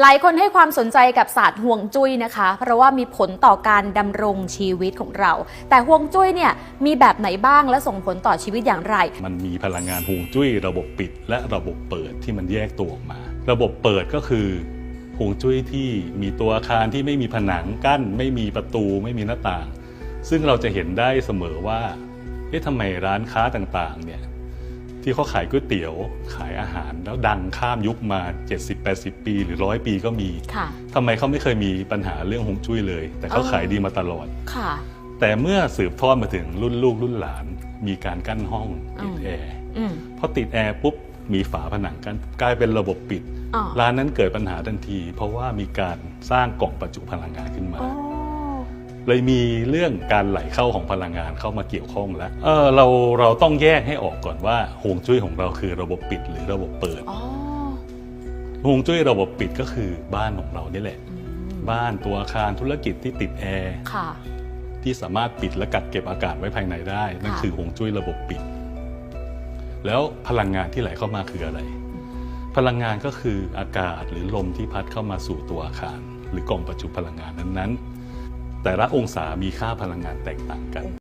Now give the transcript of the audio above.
หลายคนให้ความสนใจกับศาสตร์ห่วงจุ้ยนะคะ เพราะว่ามีผลต่อการดำรงชีวิตของเรา แต่ห่วงจุ้ยเนี่ยมีแบบไหนบ้างและส่งผลต่อชีวิตอย่างไร มันมีพลังงานฮวงจุ้ย ระบบปิด และระบบเปิดที่มันแยกตัวออกมา ระบบเปิดก็คือฮวงจุ้ยที่มีตัวอาคารที่ไม่มีผนังกั้น ไม่มีประตู ไม่มีหน้าต่าง ซึ่งเราจะเห็นได้เสมอว่าเอ๊ะทำไมร้านค้าต่างๆเนี่ย ที่เขาขายก๋วยเตี๋ยวขายอาหาร แล้วดังข้ามยุคมา 70-80 ปี หรือร้อยปีก็มีค่ะทำไมเขาไม่เคยมีปัญหาเรื่องฮวงจุ้ยเลย แต่เขาเออขายดีมาตลอดค่ะ แต่เมื่อสืบทอดมาถึงรุ่นลูกรุ่นหลาน มีการกั้นห้องติดอืมแอร์อืมพอติดแอร์ปุ๊บมีฝาผนังกันกลายเป็นระบบปิดอ๋อร้านนั้นเกิดปัญหาทันที เพราะว่ามีการสร้างกล่องประจุพลังงานขึ้นมาโอ้ เลยมีเรื่องการไหลเข้าของพลังงานเข้ามาเกี่ยวข้องแล้วเออเราเราต้องแยกให้ออกก่อนว่าฮวงจุ้ยของเราคือระบบปิดหรือระบบเปิดอ๋อฮวงจุ้ยระบบปิดก็คือบ้านของเรานี่แหละอืมบ้านตัวอาคารธุรกิจที่ติดแอร์ค่ะ ที่สามารถปิดและกักเก็บอากาศไว้ภายในได้ นั่นค่ะคือฮวงจุ้ยระบบปิด แล้วพลังงานที่ไหลเข้ามาคืออะไร พลังงานก็คืออากาศหรือลมที่พัดเข้ามาสู่ตัวอาคาร หรือกล่องประจุพลังงานนั้นๆ แต่ละองศามีค่าพลังงานแตกต่างกัน